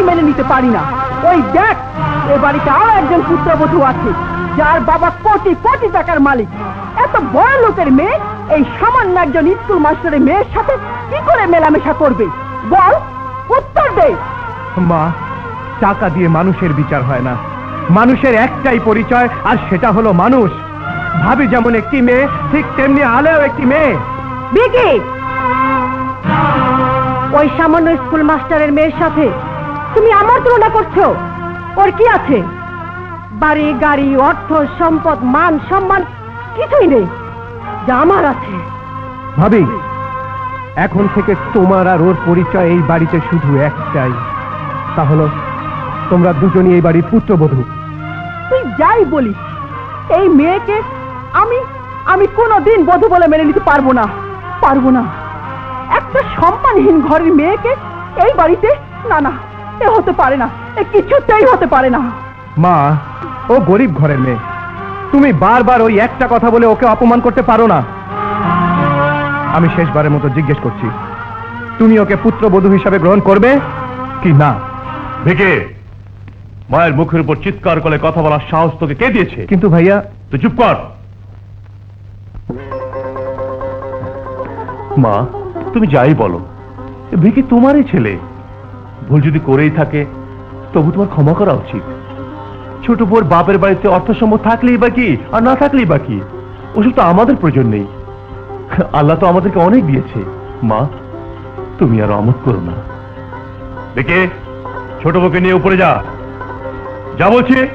কিছুতেই মেনে নিতে পারি না। ওই দেখ এ বাড়িতে আরও একজন পুত্রবধূ আছে যার বাবা কোটি কোটি টাকার মালিক। এত বড় লোকের মেয়ে এই সামান্য একজন স্কুল মাস্টারের মেয়ের সাথে কি করে মেলামেশা করবে? বল উত্তর দে। মা টাকা দিয়ে মানুষের বিচার হয় না। মানুষের একটাই পরিচয় আর সেটা হলো মানুষ। ভাবি যেমন একটি মেয়ে ঠিক তেমনি আলেও একটি মেয়ে। বিকি! ওই সামান্য স্কুল মাস্টারের মেয়ের সাথে তুমি আমার তুলনা করছ। ওর কি আছে? বাড়ি গাড়ি অর্থ সম্পদ মান সম্মান কিছুই নেই। যা আমার আছে। ভাবি এখন থেকে তোমার আর ওর পরিচয় এই বাড়িতে শুধু একটাই। তা হলো তোমরা দুজনই এই বাড়ির পুত্রবধূ। তুই যাই বলিস। এই মেয়েকে আমি আমি কোনোদিন বধূ বলে মেনে নিতে পারব না। পারব না। একটা সম্মানহীন ঘরের মেয়েকে এই বাড়িতে না না। এ হতে পারে না এ কিছুতেই হতে পারে না। মা ও গরিব ঘরের মেয়ে। তুমি বারবার ওই একটা কথা বলে ওকে অপমান করতে পারো না। আমি শেষবারের মতো জিজ্ঞেস করছি তুমি ওকে পুত্রবধূ হিসাবে গ্রহণ করবে কি না? ভিকে মায়ের মুখের উপর চিৎকার করে কথা বলার সাহস তোকে কে দিয়েছে? কিন্তু ভাইয়া তুই চুপ কর। মা তুমি যাই বলো। ভিকি তোমারই ছেলে। ভুল যদি করেই থাকে, তবু তোমার ক্ষমা করা উচিত। ছোট বোর বাপের বাড়িতে অর্থ সম্পদ থাকলেই বা কি, আর না থাকলেই বা কি? ওসব তো আমাদের প্রয়োজন নেই। আল্লাহ তো আমাদেরকে অনেক দিয়েছে। মা, তুমি আর অমত করো না। দেখে, ছোট বউকে নিয়ে উপরে যা। যা বলছি।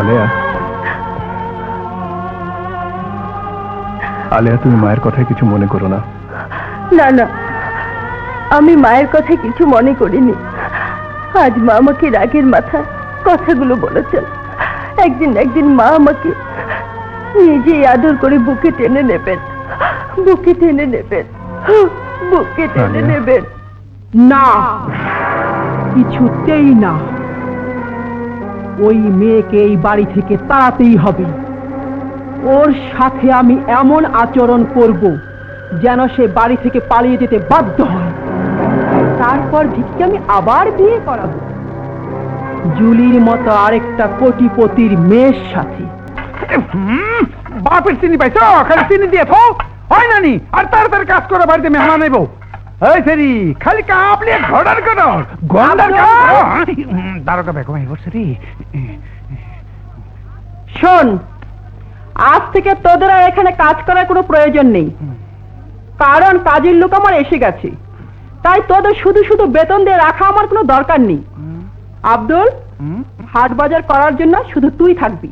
আলেয়া। আলেয়া তুমি মায়ের কথায় কিছু মনে করো না। না না। আমি মায়ের কথা কিছু মনে করিনি। আজ মা আমাকে রাগের মাথায় কথাগুলো বলেছেন। একদিন একদিন মা আমাকে নিজেই আদর করে বুকে টেনে নেবেন। বুকে টেনে নেবেন। বুকে টেনে নেবেন। না কিছুতেই না। ওই মেয়েকে এই বাড়ি থেকে তাড়াতেই হবে। ওর সাথে আমি এমন আচরণ করব যেন সে বাড়ি থেকে পালিয়ে যেতে বাধ্য হয়। তারপর ভিককে আমি আবার বিয়ে করাবো। জুলির মতো আরেকটা কোটিপতির মেয়ের সাথে। বাপের চিনি পাইছো? খালি চিনি দিয়ে থো। হয় না নি আর তাড়াতাড়ি কাজ করে বাড়িতে মেহমান নেব এই সেরি খালি কাপলে ঘোড়ার কেন গন্ডার দারোগা বেগম এই বসে রে। শোন আজ থেকে তোদের আর এখানে কাজ করার কোনো প্রয়োজন নেই। কারণ কাজের লোক আমার এসে গেছে। তাই তোদের শুধু শুধু বেতন দিয়ে রাখা আমার কোনো দরকার নেই। আব্দুল হাট বাজার করার জন্য শুধু তুই থাকবি।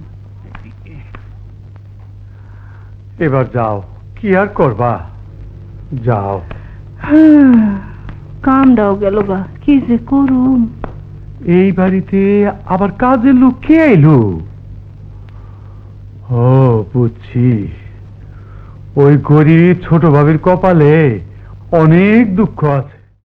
এবার যাও কি আর করবা? যাও। কাম দাও গেল গা কি যে করুম এই বাড়িতে আবার কাজের লোক কে এলো? ও, বুঝছি। ওই গরিব ছোট ভাবির কপালে অনেক দুঃখ আছে।